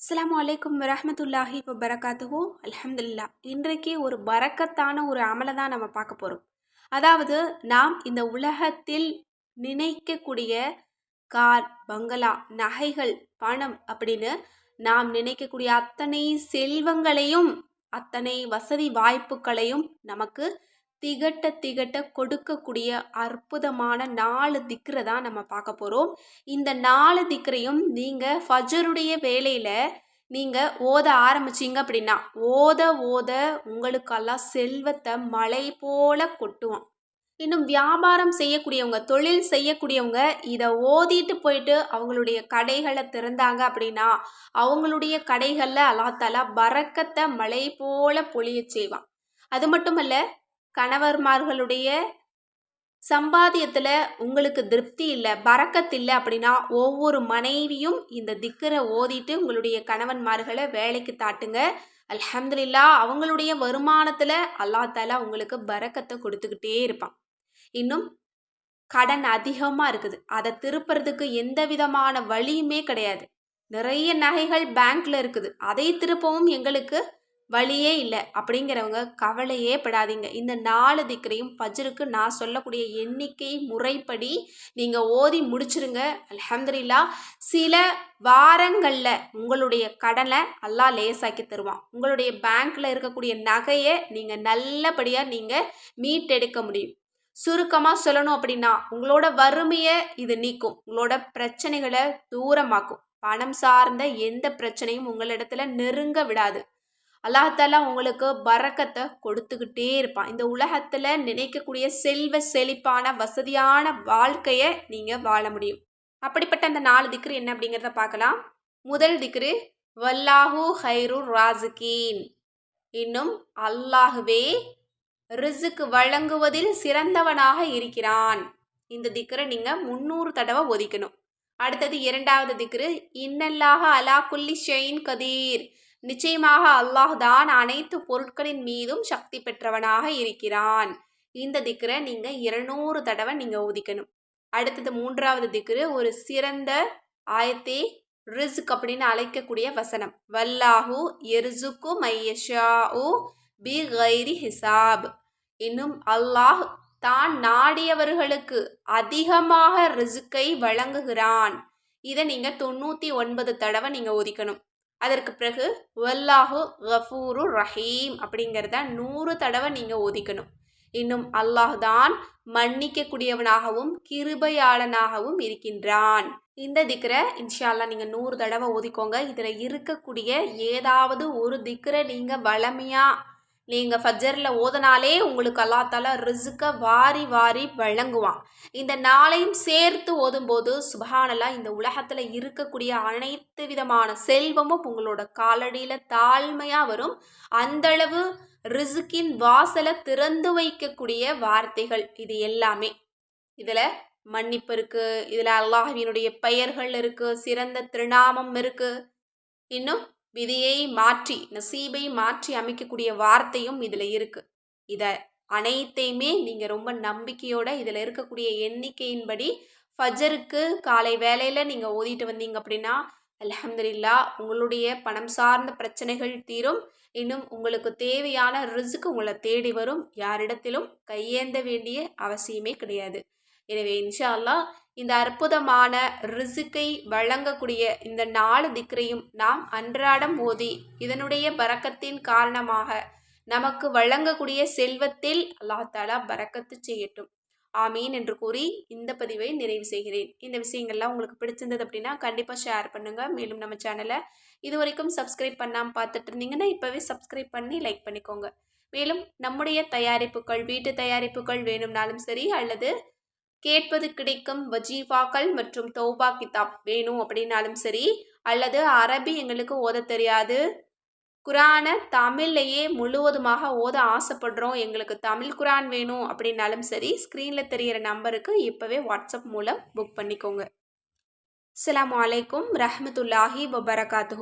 அஸ்ஸலாமு அலைக்கும் இப்போ வபரகாத்துஹு. அலமதுல்லா இன்றைக்கு ஒரு பறக்கத்தான ஒரு அமலை தான் நம்ம பார்க்க போகிறோம் அதாவது நாம் இந்த உலகத்தில் நினைக்கக்கூடிய கார் பங்களா நகைகள் பணம் அப்படின்னு நாம் நினைக்கக்கூடிய அத்தனை செல்வங்களையும் அத்தனை வசதி வாய்ப்புகளையும் நமக்கு திகட்ட திகட்ட கொடுக்கக்கூடிய அற்புதமான நாலு திக்ரை தான் நம்ம பார்க்க போகிறோம் இந்த நாலு திக்ரையும் நீங்கள் ஃபஜருடைய வேலையில் நீங்கள் ஓத ஆரம்பிச்சீங்க அப்படின்னா ஓத ஓத உங்களுக்கெல்லாம் செல்வத்தை மழை போல கொட்டுவான். இன்னும் வியாபாரம் செய்யக்கூடியவங்க தொழில் செய்யக்கூடியவங்க இதை ஓதிட்டு போயிட்டு அவங்களுடைய கடைகளை திறந்தாங்க அப்படின்னா அவங்களுடைய கடைகளில் அல்லாத்தாலா பறக்கத்தை மழை போல பொழிய செய்வான். அது மட்டுமல்ல கணவர்மார்களுடைய சம்பாத்தியத்தில் உங்களுக்கு திருப்தி இல்லை பறக்கத்து இல்லை அப்படின்னா ஒவ்வொரு மனைவியும் இந்த திக்கரை ஓதிட்டு உங்களுடைய கணவன்மார்களை வேலைக்கு தாட்டுங்க. அல்ஹம்துலில்லா அவங்களுடைய வருமானத்தில் அல்லா தாலா உங்களுக்கு பறக்கத்தை கொடுத்துக்கிட்டே இருப்பான். இன்னும் கடன் அதிகமாக இருக்குது. அதை திருப்புறதுக்கு எந்த விதமான வழியுமே கிடையாது. நிறைய நகைகள் பேங்க்ல இருக்குது. அதை திருப்பவும் எங்களுக்கு வழியே இல்லை அப்படிங்கிறவங்க கவலையே படாதீங்க. இந்த நாலு திக்கரையும் பஜருக்கு நான் சொல்லக்கூடிய எண்ணிக்கை முறைப்படி நீங்கள் ஓதி முடிச்சிருங்க. அலமதுல்லா சில வாரங்களில் உங்களுடைய கடனை நல்லா லேசாக்கி தருவான். உங்களுடைய பேங்க்கில் இருக்கக்கூடிய நகையை நீங்கள் நல்லபடியாக நீங்கள் மீட்டெடுக்க முடியும். சுருக்கமாக சொல்லணும் அப்படின்னா உங்களோட வறுமையை இது நீக்கும். உங்களோட பிரச்சனைகளை தூரமாக்கும். பணம் சார்ந்த எந்த பிரச்சனையும் உங்களிடத்துல நெருங்க விடாது. அல்லாஹாலா உங்களுக்கு பறக்கத்தை கொடுத்துக்கிட்டே இருப்பான். இந்த உலகத்தில் நினைக்கக்கூடிய செல்வ செழிப்பான வசதியான வாழ்க்கையை நீங்கள் வாழ முடியும். அப்படிப்பட்ட அந்த நாலு திக்ரு என்ன அப்படிங்கிறத பார்க்கலாம். முதல் திக்ரு வல்லாஹூ ஹைரு ராசுகீன் இன்னும் அல்லாஹுவே ரிசுக்கு வழங்குவதில் சிறந்தவனாக இருக்கிறான். இந்த திக்கரை நீங்கள் முந்நூறு தடவை ஒதிக்கணும். அடுத்தது இரண்டாவது திக்ரு இன்னல்லாக அலா குல்லி ஷெயின் கதீர். நிச்சயமாக அல்லாஹ் தான் அனைத்து பொருட்களின் மீதும் சக்தி பெற்றவனாக இருக்கிறான். இந்த திக்கரை நீங்கள் இருநூறு தடவை நீங்கள் ஒதுக்கணும் அடுத்தது மூன்றாவது திக்ரு ஒரு சிறந்த ஆயத்தே ரிஸ்க் அப்படின்னு அழைக்கக்கூடிய வசனம். வல்லாஹு எரிசுக்கு மையஷா பி கைரி ஹிசாப். இன்னும் அல்லாஹ் தான் நாடியவர்களுக்கு அதிகமாக ரிசுக்கை வழங்குகிறான். இதை நீங்கள் தொண்ணூற்றி ஒன்பது தடவை நீங்கள் ஒதுக்கணும் அதற்கு பிறகு வல்லாஹு கஃபூரு ரஹீம் அப்படிங்கிறத நூறு தடவை நீங்கள் ஒதுக்கணும் இன்னும் அல்லாஹ் தான் மன்னிக்கக்கூடியவனாகவும் கிருபையாளனாகவும் இருக்கின்றான். இந்த திக்கரை இன்ஷால்லா நீங்கள் நூறு தடவை ஒதுக்கோங்க இதில் இருக்கக்கூடிய ஏதாவது ஒரு திக்கரை நீங்கள் வளமையாக நீங்கள் ஃபஜரில் ஓதனாலே உங்களுக்கு அல்லா தாலா வாரி வாரி வழங்குவான். இந்த நாளையும் சேர்த்து ஓதும்போது சுபஹானலா இந்த உலகத்தில் இருக்கக்கூடிய அனைத்து விதமான செல்வமும் உங்களோட காலடியில் தாழ்மையாக வரும். அந்தளவு ரிசுக்கின் வாசலை திறந்து வைக்கக்கூடிய வார்த்தைகள் இது எல்லாமே. இதில் மன்னிப்பு இருக்குது இதில் அல்லாஹினுடைய பெயர்கள் இருக்குது சிறந்த திருநாமம் இருக்குது இன்னும் விதியை மாற்றி நசீபை மாற்றி அமைக்கக்கூடிய வார்த்தையும் இதில் இருக்குது இதை அனைத்தையுமே நீங்கள் ரொம்ப நம்பிக்கையோட இதில் இருக்கக்கூடிய எண்ணிக்கையின்படி ஃபஜருக்கு காலை வேலையில் நீங்கள் ஓதிட்டு வந்தீங்க அப்படின்னா அலமதுல்லா உங்களுடைய பணம் சார்ந்த பிரச்சனைகள் தீரும். இன்னும் உங்களுக்கு தேவையான ரிசுக்கு உங்களை தேடி வரும். யாரிடத்திலும் கையேந்த வேண்டிய அவசியமே கிடையாது. எனவே இன்ஷா அல்லா இந்த அற்புதமான ரிசுக்கை வழங்கக்கூடிய இந்த நாலு திக்கரையும் நாம் அன்றாடம் ஓதி இதனுடைய பறக்கத்தின் காரணமாக நமக்கு வழங்கக்கூடிய செல்வத்தில் அல்லாஹாலா பறக்கத்து செய்யட்டும். ஆமீன் என்று கூறி இந்த பதிவை நிறைவு செய்கிறேன். இந்த விஷயங்கள்லாம் உங்களுக்கு பிடிச்சிருந்தது அப்படின்னா கண்டிப்பாக ஷேர் பண்ணுங்கள் மேலும் நம்ம சேனலை இது வரைக்கும் சப்ஸ்கிரைப் பண்ணாமல் பார்த்துட்டு இருந்தீங்கன்னா இப்போவே சப்ஸ்கிரைப் பண்ணி லைக் பண்ணிக்கோங்க. மேலும் நம்முடைய தயாரிப்புகள் வீட்டு தயாரிப்புகள் வேணும்னாலும் சரி அல்லது கேட்பது கிடைக்கும் வஜீஃபாக்கள் மற்றும் தௌபா கிதாப் வேணும் அப்படின்னாலும் சரி அல்லது அரபி எங்களுக்கு ஓத தெரியாது. குரானை தமிழ்லையே முழுவதுமாக ஓத ஆசைப்படுறோம். எங்களுக்கு தமிழ் குரான் வேணும் அப்படின்னாலும் சரி ஸ்க்ரீனில் தெரிகிற நம்பருக்கு இப்போவே வாட்ஸ்அப் மூலம் புக் பண்ணிக்கோங்க. அலாம் வலைக்கம் ரஹமத்துல்லாஹி வபரகாத்து